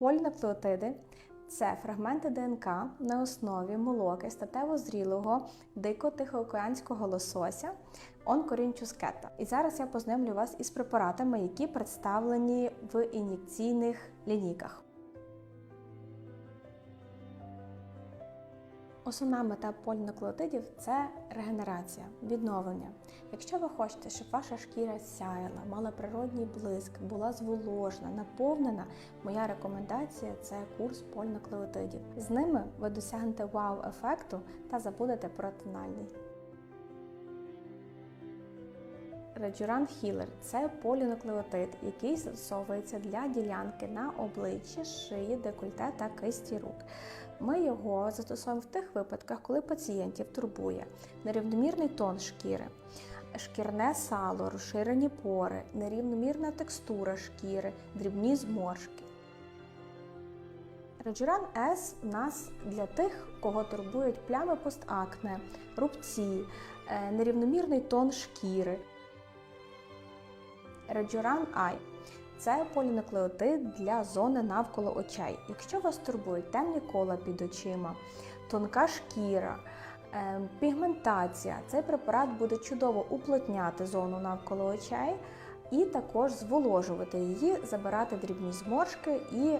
Полінуклеотиди це фрагменти ДНК на основі молоки статево зрілого дико-тихоокеанського лосося онкорінчускета. І зараз я познайомлю вас із препаратами, які представлені в ін'єкційних лінійках. Основна мета полінуклеотидів це регенерація, відновлення. Якщо ви хочете, щоб ваша шкіра сяяла, мала природній блиск, була зволожена, наповнена, моя рекомендація це курс полінуклеотидів. З ними ви досягнете вау-ефекту та забудете про тональний. Rejuran Healer – це полінуклеотид, який застосовується для ділянки на обличчі, шиї, декольте та кисті рук. Ми його застосовуємо в тих випадках, коли пацієнтів турбує нерівномірний тон шкіри, шкірне сало, розширені пори, нерівномірна текстура шкіри, дрібні зморшки. Реджуран С у нас для тих, кого турбують плями постакне, рубці, е, нерівномірний тон шкіри. Реджуран Ай це полінуклеотид для зони навколо очей. Якщо вас турбують темні кола під очима, тонка шкіра, е, пігментація, цей препарат буде чудово уплотняти зону навколо очей і також зволожувати її, забирати дрібні зморшки і